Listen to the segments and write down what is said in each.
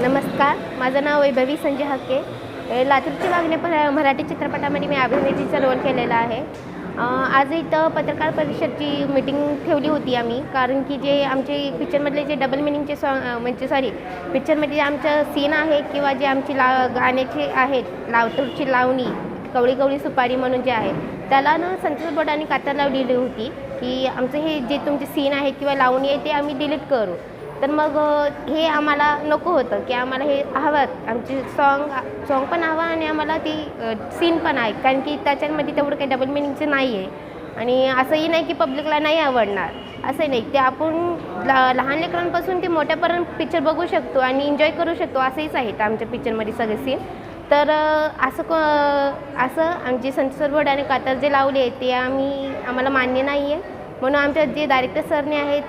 नमस्कार माझं नाव वैभवी संजय हक्के लातूरची मागणी प मराठी चित्रपटामध्ये मी अभिनेत्रीचा रोल केलेला आहे. आज इथं पत्रकार परिषदची मीटिंग ठेवली होती आम्ही कारण की जे आमचे पिक्चरमधले जे डबल मिनिंगचे सॉ म्हणजे सॉरी पिक्चरमध्ये जे आमचं सीन आहे किंवा जे आमची ला गाण्याचे आहेत लावतूरची लावणी कवळी कवळी सुपारी म्हणून जे आहे त्याला ना संतोष बोटाने कातर लावलेली होती की आमचं हे जे तुमचे सीन आहे किंवा लावणी आहे ते आम्ही डिलीट करू. तर मग हे आम्हाला नको होतं की आम्हाला हे हवं. आमची सॉन्ग सॉन्ग पण हवं आणि आम्हाला ती सीन पण आहे. कारण की त्याच्यामध्ये तेवढं काही डबल मिनिंगचं नाही आहे आणि असंही नाही की पब्लिकला नाही आवडणार. असं नाही. ते आपण लहान लेकरांपासून ते मोठ्यापर्यंत पिक्चर बघू शकतो आणि एन्जॉय करू शकतो. असंहीच आहेत आमच्या पिक्चरमध्ये सगळे सीन तर असं क असं आमचे संतसर बोर्ड आणि कातर जे लावले आहे ते आम्ही आम्हाला मान्य नाही आहे म्हणून आमच्या जे डायरेक्टर सरने आहेत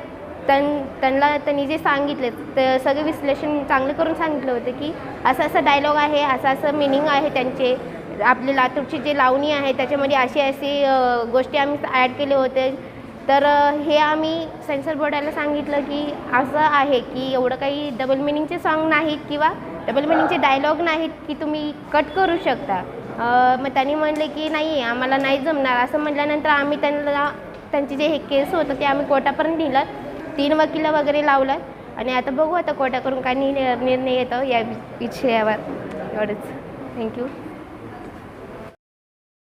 त्यां त्यांना त्यांनी जे सांगितले तर सगळे विश्लेषण चांगलं करून सांगितलं होतं की असं असं डायलॉग आहे असं असं मिनिंग आहे त्यांचे. आपले लातूरची जे लावणी आहे त्याच्यामध्ये अशी अशी गोष्टी आम्ही ॲड केले होते. तर हे आम्ही सेन्सर बोर्डाला सांगितलं की असं आहे की एवढं काही डबल मिनिंगचे सॉन्ग नाहीत किंवा डबल मिनिंगचे डायलॉग नाहीत की तुम्ही कट करू शकता. मग त्यांनी म्हणले की नाही आम्हाला नाही जमणार. असं म्हटल्यानंतर आम्ही त्यांना त्यांचे जे हे केस होतं ते आम्ही कोर्टापर्यंत दिलं. तीन वकील वगैरे लावलं आणि आता बघू आता कोर्टाकडून काय निर्णय निर्णय येतो या विषयावर एवढंच. थँक्यू